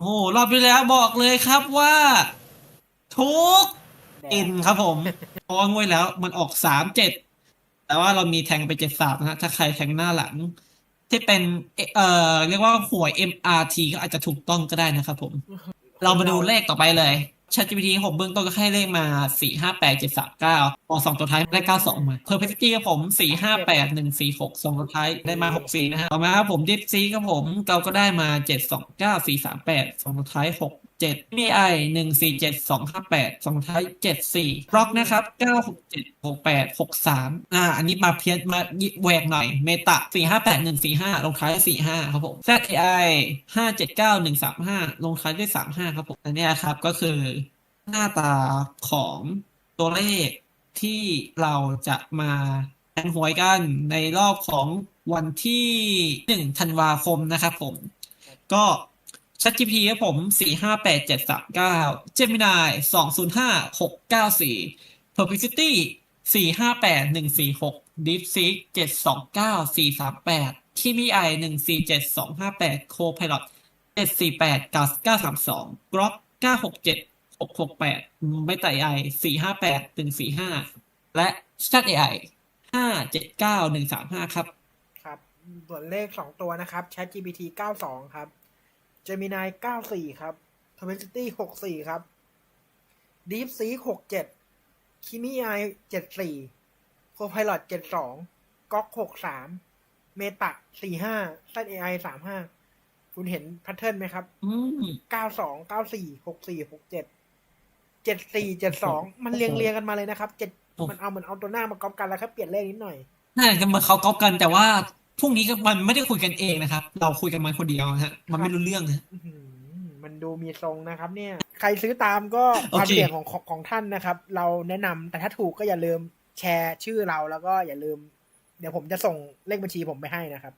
โอ้รอบที่แล้วบอกเลยครับว่า ทุกแดอิงนครับผมเพราะว่างวยแล้วมันออกสามเจ็ดแต่ว่าเรามีแทงไปเจ็ดสามนะฮะถ้าใครแทงหน้าหลัง ที่เป็นเอ่อเรียกว่าหวย MRT ก็อาจจะถูกต้องก็ได้นะครับผม เรามาดูเลขต่อไปเลย ChatGPT ผมเบื้องต้นก็ให้เลขมา 4 5 8 7 3 9ออกสองตัวท้ายได้ 92 มา Perplexity ครับผม 4 5 8 1 4 6สองตัวท้ายได้มา 64 นะฮะ ต่อมาครับผม DeepSeek ครับผมเราก็ได้มา 7 2 9 4 3 8สองตัวท้าย 6 7 MI 1 4 7 2 5 8สองท้าย7 4 Rock นะครับ 9 6 7 6 8 6 3 อ่า อันนี้มาเพี้ยนมาแหวกหน่อย Meta 4 5 8 1 4 5 ลงท้าย 4 5 ครับผม ZAI 5 7 9 1 3 5 ลงท้ายด้วย 3 5 ครับผม อันนี้ครับก็คือหน้าตาของตัวเลขที่เราจะมาแทงหวยกันในรอบของวันที่หนึ่งธันวาคมนะครับผม ก็ ChatGPT ครับผม 458739 Gemini 205694 Perplexity 458146 DeepSeek 729438 TMI 147258 Copilot 7489932 Grok 967668 Meta AI 458145 และ Chat AI 579135 ครับ ครับส่วนเลขสองตัวนะครับ ChatGPT 92 ครับ เจ็ดสองเก้าสี่สามแปด KMI หนึ่งสี่เจ็ดสองห้าแปด Copilot เจ็ดสี่แปดเก้าเก้าสามสอง Grok เก้าหกเจ็ดหกหกแปดไม่ไต่ไอสี่ห้าแปดหนึ่งสี่ห้าและ Chat AI ห้าเจ็ดเก้าหนึ่งสามห้าครับครับส่วนเลขสองตัวนะครับ ChatGPT 92ครับ Gemini 94ครับ Perplexity 64ครับ DeepSeek 67 Kimi AI 74 Copilot 72 Gok 63 Meta 45 ZAI 35คุณเห็นแพทเทิร์นไหมครับอืม92 94 64 67 74 72มันเรียงเรียงๆกันมาเลยนะครับเจ็ดโอ้มันเอาเหมือนเอาตัวหน้ามาก๊อปกันแล้วแค่เปลี่ยนเลขนิดหน่อยน่าจะเหมือนเขาก๊อปกันแต่ว่า พรุ่งนี้ก็มันไม่ได้คุยกันเองนะครับ เราคุยกันมาคนเดียวนะฮะ มันไม่รู้เรื่องนะอื้อหือมันดูมีทรงนะครับ เนี่ย ใครซื้อตามก็โอความเคเสี่ยงของของของท่านนะครับ เราแนะนำแต่ถ้าถูกก็อย่าลืมแชร์ชื่อเราแล้วก็อย่าลืม เดี๋ยวผมจะส่งเลขบัญชีผมไปให้นะครับ